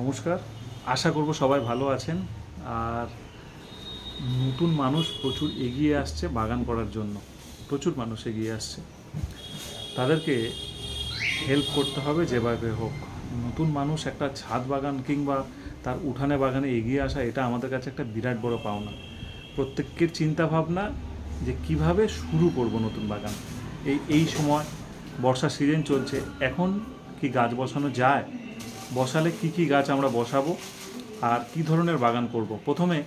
নমস্কার। আশা করব সবাই ভালো আছেন। আর নতুন মানুষ প্রচুর এগিয়ে আসছে বাগান করার জন্য। প্রচুর মানুষ এগিয়ে আসছে। তাদেরকে হেল্প করতে হবে যেভাবে হোক। নতুন মানুষ একটা ছাদ বাগান কিংবা তার উঠানে বাগানে এগিয়ে আসা, এটা আমাদের কাছে একটা বিরাট বড় পাওনা। প্রত্যেকের চিন্তা ভাবনা যে কীভাবে শুরু করব নতুন বাগান। এই এই সময় বর্ষা সিজন চলছে, এখন কি গাছ বসানো যায়? বসালে কি কি গাছ আমরা বসাবো আর কি ধরনের বাগান করব? প্রথমে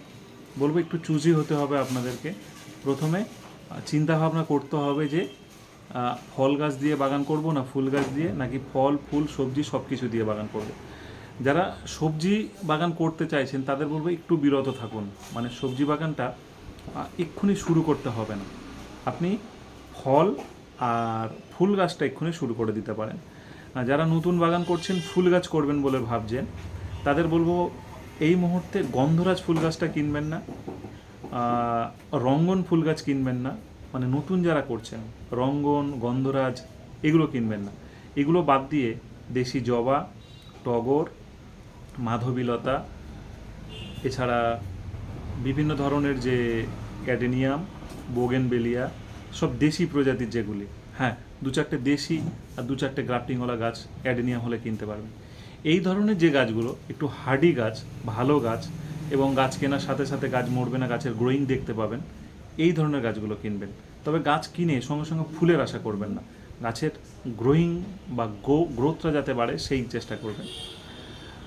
বলব একটু চুজি হতে হবে আপনাদেরকে। প্রথমে চিন্তা ভাবনা করতে হবে যে ফল গাছ দিয়ে বাগান করব না ফুল গাছ দিয়ে, নাকি ফল, ফুল, সবজি সব কিছু দিয়ে বাগান করব? যারা সবজি বাগান করতে চাইছেন, তাদের বলব একটু বিরত থাকুন। মানে সবজি বাগানটা এক্ষুনি শুরু করতে হবে না। আপনি ফল আর ফুল গাছটা এক্ষুনি শুরু করে দিতে পারেন। যারা নতুন বাগান করছেন, ফুল গাছ করবেন বলে ভাবছেন, তাদের বলব এই মুহূর্তে গন্ধরাজ ফুল গাছটা কিনবেন না রঙ্গন ফুল গাছ কিনবেন না মানে নতুন যারা করছেন, রঙ্গন, গন্ধরাজ, এগুলো কিনবেন না। এগুলো বাদ দিয়ে দেশি জবা, টগর, মাধবীলতা, এছাড়া বিভিন্ন ধরনের যে ক্যাডেনিয়াম, বোগেনবেলিয়া, সব দেশি প্রজাতির যেগুলি হ্যাঁ দু চারটে দেশি আর দু চারটে গ্রাফটিংওয়ালা গাছ অ্যাডেনিয়াম হলে কিনতে পারবেন। এই ধরনের যে গাছগুলো, একটু হার্ডি গাছ, ভালো গাছ এবং গাছ কেনার সাথে সাথে গাছ মরবে না, গাছের গ্রোয়িং দেখতে পাবেন, এই ধরনের গাছগুলো কিনবেন। তবে গাছ কিনে সঙ্গে সঙ্গে ফুলের আশা করবেন না। গাছের গ্রোয়িং বা গ্রো গ্রোথটা যাতে বাড়ে, সেই চেষ্টা করবেন।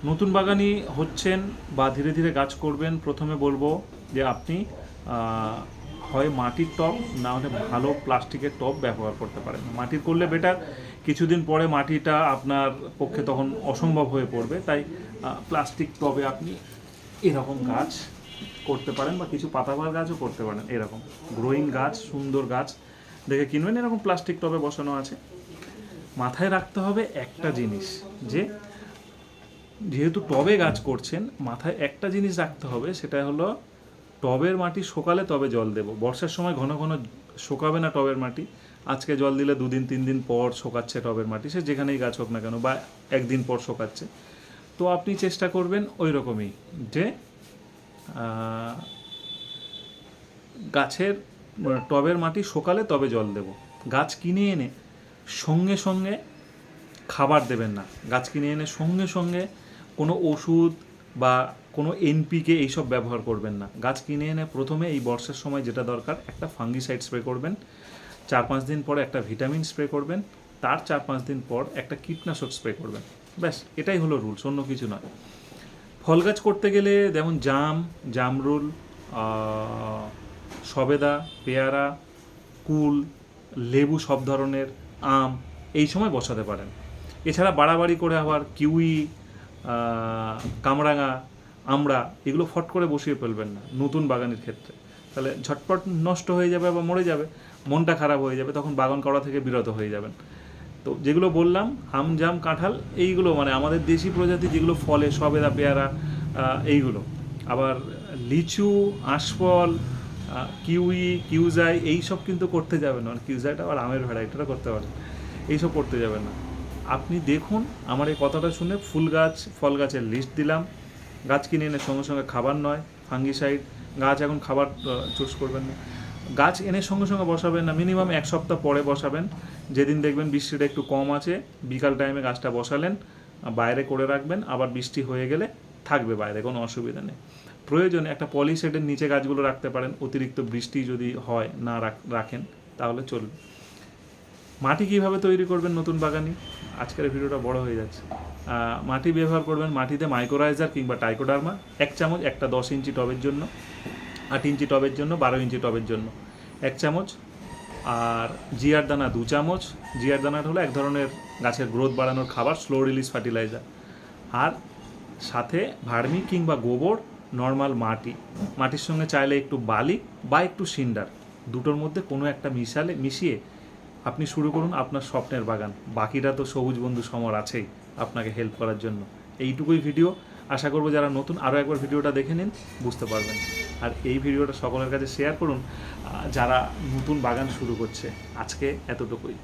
নতুন বাগানি হচ্ছেন বা ধীরে ধীরে গাছ করবেন, প্রথমে বলব যে আপনি হয় মাটির টব, না হলে ভালো প্লাস্টিকের টব ব্যবহার করতে পারেন। মাটির করলে বেটার কিছুদিন পরে মাটিটা আপনার পক্ষে তখন অসম্ভব হয়ে পড়বে, তাই প্লাস্টিক টবে আপনি এরকম গাছ করতে পারেন বা কিছু পাতাবাহার গাছও করতে পারেন, এরকম। গ্রোয়িং গাছ, সুন্দর গাছ, দেখে কিনবেন, এরকম প্লাস্টিক টবে বসানো আছে। মাথায় রাখতে হবে একটা জিনিস, যে যেহেতু টবে গাছ করছেন, মাথায় একটা জিনিস রাখতে হবে, সেটা হলো টবের মাটি শোকালে তবে জল দেব। বর্ষার সময় ঘন ঘন শোকাবে না টবের মাটি। আজকে জল দিলে দুদিন, তিন দিন পর শোকাচ্ছে টবের মাটি। সে যেখানেই গাছ হোক না কেন, বা একদিন পর শোকাচ্ছে। তো আপনি চেষ্টা করবেন ওই রকমই যে গাছের টবের মাটি শোকালে তবে জল দেব। গাছ কিনে এনে সঙ্গে সঙ্গে খাবার দেবেন না। গাছ কিনে এনে সঙ্গে সঙ্গে কোনো ওষুধ বা কোনো এনপিকে এইসব ব্যবহার করবেন না। গাছ কিনে এনে প্রথমে এই বর্ষার সময় যেটা দরকার, একটা ফাঙ্গিসাইড স্প্রে করবেন। চার পাঁচ দিন পরে একটা ভিটামিন স্প্রে করবেন। তার চার পাঁচ দিন পর একটা কীটনাশক স্প্রে করবেন। ব্যাস, এটাই হলো রুলস অন্য কিছু নয়। ফল গাছ করতে গেলে যেমন জাম, জামরুল সবেদা, পেয়ারা, কুল, লেবু সব ধরনের, আম এই সময় বসাতে পারেন। এছাড়া বাড়াবাড়ি করে আবার কিউই কামরাঙা আমড়া এগুলো ফট করে বসিয়ে ফেলবেন না, নতুন বাগানের ক্ষেত্রে। তাহলে ঝটপট নষ্ট হয়ে যাবে বা মরে যাবে, মনটা খারাপ হয়ে যাবে, তখন বাগান করা থেকে বিরত হয়ে যাবেন। তো যেগুলো বললাম, আম, জাম, কাঁঠাল, এইগুলো মানে আমাদের দেশি প্রজাতি যেগুলো ফলে, সবেদা, পেয়ারা এইগুলো। আবার লিচু আশফল কিউই, কিউজাই, এইসব কিন্তু করতে যাবেন না। কিউজাইটা আবার আমের ভ্যারাইটিটা করতে পারেন এইসব করতে যাবেন না। আপনি দেখুন, আমার এই কথাটা শুনে ফুল গাছ, ফল গাছের লিস্ট দিলাম। গাছ কিনে এনে সঙ্গে সঙ্গে খাবার নয় ফাঙ্গিসাইড গাছ এখন খাবার চুজ করবেন না। গাছ এনে সঙ্গে সঙ্গে বসাবেন না মিনিমাম এক সপ্তাহ পরে বসাবেন। যেদিন দেখবেন বৃষ্টিটা একটু কম আছে, বিকাল টাইমে গাছটা বসালেন বাইরে করে রাখবেন, আবার বৃষ্টি হয়ে গেলে থাকবে বাইরে, কোনো অসুবিধা নেই। প্রয়োজনে একটা পলিশেডের নিচে গাছগুলো রাখতে পারেন, অতিরিক্ত বৃষ্টি যদি হয়, না রাখ- রাখেন, তাহলে চলবে। মাটি কীভাবে তৈরি করবেন নতুন বাগানি? আজকের ভিডিওটা বড় হয়ে যাচ্ছে। মাটি ব্যবহার করবেন মাটিতে মাইক্রোরাইজার কিংবা টাইকোডার্মা এক চামচ একটা দশ ইঞ্চি টবের জন্য, আট ইঞ্চি টবের জন্য, বারো ইঞ্চি টবের জন্য। এক চামচ। আর জিয়ার দানা দু চামচ। জিয়ার দানা হলো এক ধরনের গাছের গ্রোথ বাড়ানোর খাবার স্লো রিলিজ ফার্টিলাইজার আর সাথে ভার্মি কিংবা গোবর নর্মাল মাটি। মাটির সঙ্গে চাইলে একটু বালি বা একটু সিন্ডার। দুটোর মধ্যে কোনো একটা মিশালে মিশিয়ে আপনি শুরু করুন আপনার স্বপ্নের বাগান। বাকিটা তো সবুজ বন্ধু সমর আছেই আপনাকে হেল্প করার জন্য। এইটুকুই ভিডিও আশা করব যারা নতুন আরও একবার ভিডিওটা দেখে নিন, বুঝতে পারবেন। আর এই ভিডিওটা সকলের কাছে শেয়ার করুন যারা নতুন বাগান শুরু করছে, আজকে এতটুকুই।